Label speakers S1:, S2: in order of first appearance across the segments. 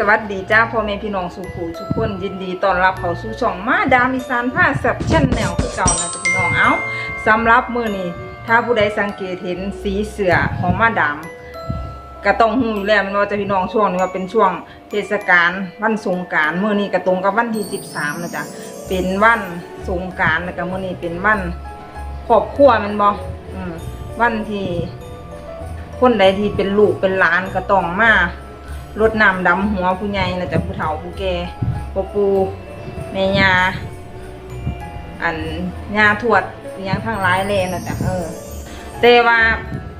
S1: สวัสดีจ้าพ่อแม่พี่น้องสุขูทุกคนยินดีต้อนรับเข้าสู่ช่องมาดามอีสานผ้าสับชั้นแนวคือเก่านะจ๊ะพี่น้องเอาสำหรับมือนี้ถ้าผู้ใดสังเกตเห็นสีเสือของมาดามก็ต้องฮู้อยู่แล้วมันว่าจะพี่น้องช่วงนี้ว่าเป็นช่วงเทศกาลวันสงกานต์มื้อนี้ก็ตรงกับวันที่13นะจ๊ะเป็นวันสงกรานต์แล้วก็มื้อนี้เป็นวันครอบครัวมันบอืมวันที่คนใดที่เป็นลูกเป็นหลานก็ต้องมา รดน้ำดำหัวผู้ใหญ่นะจ๊ะผู้เฒ่าผู้แก่พ่ปู่แม่ยาอันยาทวดยังทั้งหลายเลยนะจ๊ะเออ แต่ว่า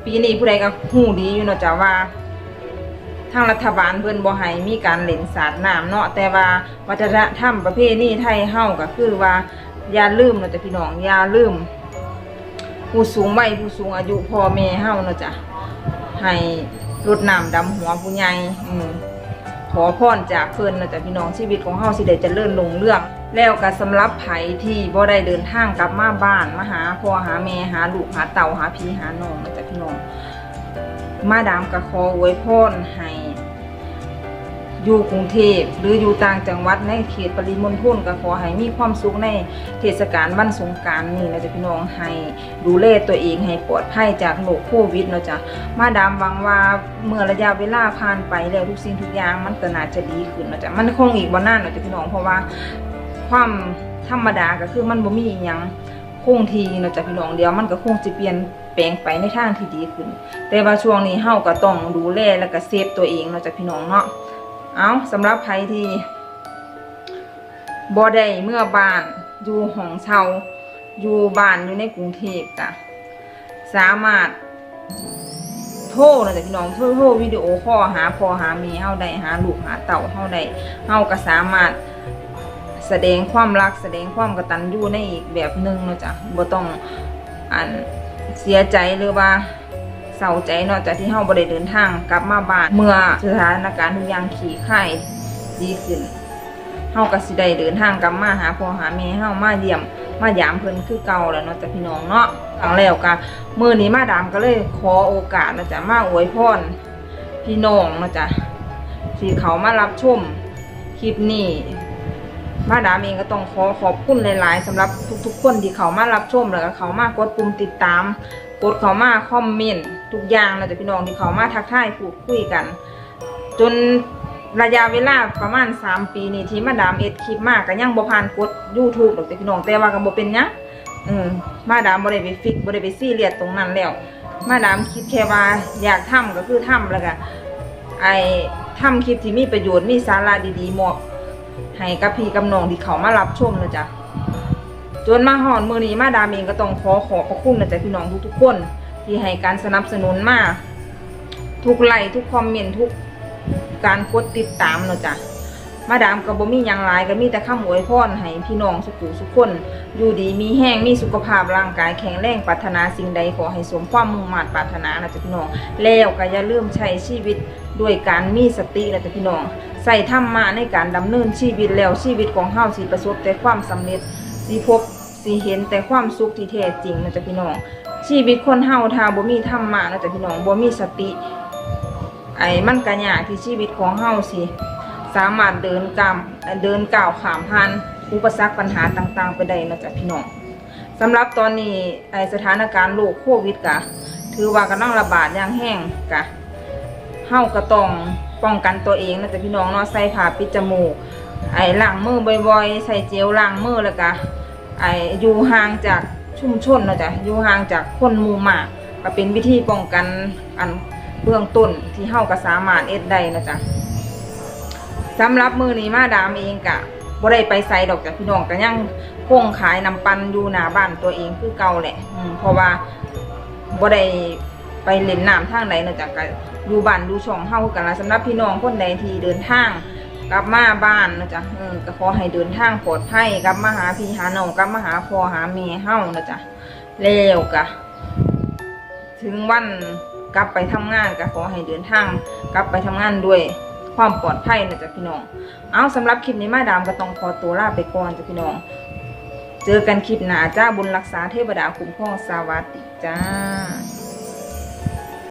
S1: ปีนี้ผู้ใดก็ฮู้ดีอยู่นะจ๊ะว่า ทางรัฐบาลเพิ่อนบ่ให้มีการเล่นสาดน้ำเนาะแต่ว่าวัฒนธรรมประเพณีไทยเฮาก็คือว่าอย่าลืมเนาะจ๊ะพี่น้องอย่าลืมผู้สูงวัยผู้สูงอายุพ่อแม่เฮานะจ๊ะให้ รดน้ำดำหัวผู้ใหญ่อืมขอพรจากเพิ่นนะจ๊ะพี่น้องชีวิตของเฮาสิได้เจริญรุ่งเรือง แล้วก็สำหรับไผที่บ่ได้เดินทางกลับมาบ้านมาหาพ่อหาแม่หาลูกหาเต่าหาพี่หาน้องนะจ๊ะพี่น้องมาดามก็ขออวยพรให้ อยู่กรุงเทพหรืออยู่ต่างจังหวัดในเขตปริมณฑลก็ขอให้มีความสุขในเทศกาลวันสงกรานต์นี้นะจ๊ะพี่น้องให้ดูแลตัวเองให้ปลอดภัยจากโรคโควิดเนาะจ๊ะมาดามหวังว่าเมื่อระยะเวลาผ่านไปแล้วทุกสิ่งทุกอย่างมันก็น่าจะดีขึ้นเนาะจ๊ะมันคงอีกบ่นานเนาะจ๊ะพี่น้องเพราะว่าความธรรมดาก็คือมันบ่มีอิหยังคงทีเนาะจ๊ะพี่น้องเดียวมันก็คงจะเปลี่ยนแปลงไปในทางที่ดีขึ้น แต่ว่าช่วงนี้เฮาก็ต้องดูแลแล้วก็เซฟตัวเองเนาะจ๊ะพี่น้องเนาะ เอาสำหรับใครที่บ่ได้เมื่อบ้านอยู่ห้องเช่าอยู่บ้านอยู่ในกรุงเทพจ้ะสามารถโทรนะจ๊ะพี่น้องโทรโทรวิดีโอคอลหาพอหาแม่เฮาได้หาลูกหาเต่าเฮาได้เฮาก็สามารถแสดงความรักแสดงความกตัญญูในอีกแบบหนึ่งนะจ๊ะบ่ต้องอันเสียใจหรือว่า เศร้าใจเนาะจากที่เฮาบ่ได้เดินทางกลับมาบ้านเมื่อสถานการณ์ทุกอย่างขี่คายดีขึ้นเฮาก็สิได้เดินทางกลับมาหาพ่อหาแม่เฮามาเยี่ยมมายามเพิ่นคือเก่าแล้วเนาะจ้ะพี่น้องเนาะครั้งแล้วก็มื่อนี้มาดามก็เลยขอโอกาสนะจ๊ะมาอวยพรพี่น้องนะจ๊ะที่เขามารับชมคลิปนี้ มาดามเองก็ต้องขอขอบคุณหลาย ๆสำหรับทุก ๆ คนที่เขามารับชมแล้วก็เขามากดปุ่มติดตาม กดเขามาคอมเมนต์ทุกอย่างนะจ๊ะพี่น้องที่เขามาทักทายพูดคุยกัน จนระยะเวลาประมาณ 3 ปีนี่ที่มาดามเอ็ดคลิปมากก็ยังบ่ผ่านกด YouTube หรอกจ้ะพี่น้องแต่ว่าก็บ่เป็นหยังเออมาดามบ่ได้ไปฟิกบ่ได้ไปซีเรียสตรงนั้นแล้ว มาดามคิดแค่ว่าอยากทำก็คือทำแล้วก็ไอ้ทำคลิปที่มีประโยชน์มีสาระดีๆมอบ ให้กับพี่กับน้องที่เขามารับชมนะจ๊ะจนมาหอนมือนี้มาดามเองก็ต้องขอขอบพระคุณนะจ๊ะพี่น้องทุกๆคน ที่ให้การสนับสนุนมาทุกไลค์ทุกคอมเมนต์ทุกการกดติดตามเนะจ๊ะ มาดามก็บ่มียังหลายก็มีแต่คำอวยพรให้พี่น้องสุขุสุขคน อยู่ดีมีแห้งมีสุขภาพร่างกายแข็งแรงปรารถนาสิ่งใดขอให้สมความมุ่งมั่นปรารถนานะจ๊ะพี่น้อง แล้วก็อย่าลืมใช้ชีวิตด้วยการมีสตินะจ๊ะพี่น้อง ใส่ธรรมะในการดำเนินชีวิตแล้วชีวิตของเฮาสิประสบแต่ความสำเร็จสิพบสิเห็นแต่ความสุขที่แท้จริงนะจ๊ะพี่น้อง ชีวิตคนเฮาถ้าบ่มีธรรมะนะจ๊ะพี่น้องบ่มีสติ ไอ้มันก็ยากที่ชีวิตของเฮาสิ สามารถเดินกามเดินก้าวขามผ่านอุปสรรคปัญหาต่างๆ ไปได้นะจ๊ะพี่น้องสำหรับตอนนี้สถานการณ์โรคโควิดกะ ถือว่ากำลังระบาดอย่างแห้งกะเฮาก็ต้องป้องกันตัวเองนะจ๊ะพี่น้องเนาะใส่ผ้าปิดจมูกไอ้ล้างมือบ่อยๆ ใส่เจลล้างมือแล้วก็ไอ้อยู่ห่างจากชุมชนนะจ๊ะอยู่ห่างจากคนหมู่มากก็เป็นวิธีป้องกันอันเบื้องต้นที่เฮาก็สามารถเอ็ดได้นะจ๊ะ สำหรับมือนี้มาดามเองกะบ่ได้ไปใส่ดอกจากพี่น้องก็ยังคงขายน้ำปั่นอยู่หน้าบ้านตัวเองคือเก่าแหละอืมเพราะว่าบ่ได้ไปเล่นน้ำทางใดเนอกจากกอยู่บ้านดูช่องเฮากันละสำหรับพี่น้องคนใดที่เดินทางกลับมาบ้านนะจ๊ะเออก็ขอให้เดินทางปลอดภัยกลับมาหาพี่หาน้องกลับมาหาพ่อหาแม่เฮานะจ๊ะแล้วก็ถึงวันกลับไปทำงานก็ขอให้เดินทางกลับไปทำงานด้วย ความปลอดภัยนะจ๊ะพี่น้อง เอาสำหรับคลิปนี้มาดามก็ต้องขอตัวลาไปก่อนจ้ะพี่น้อง เจอกันคลิปหน้าจ้าบุญรักษาเทวดาคุ้มครองสวัสดีจ้า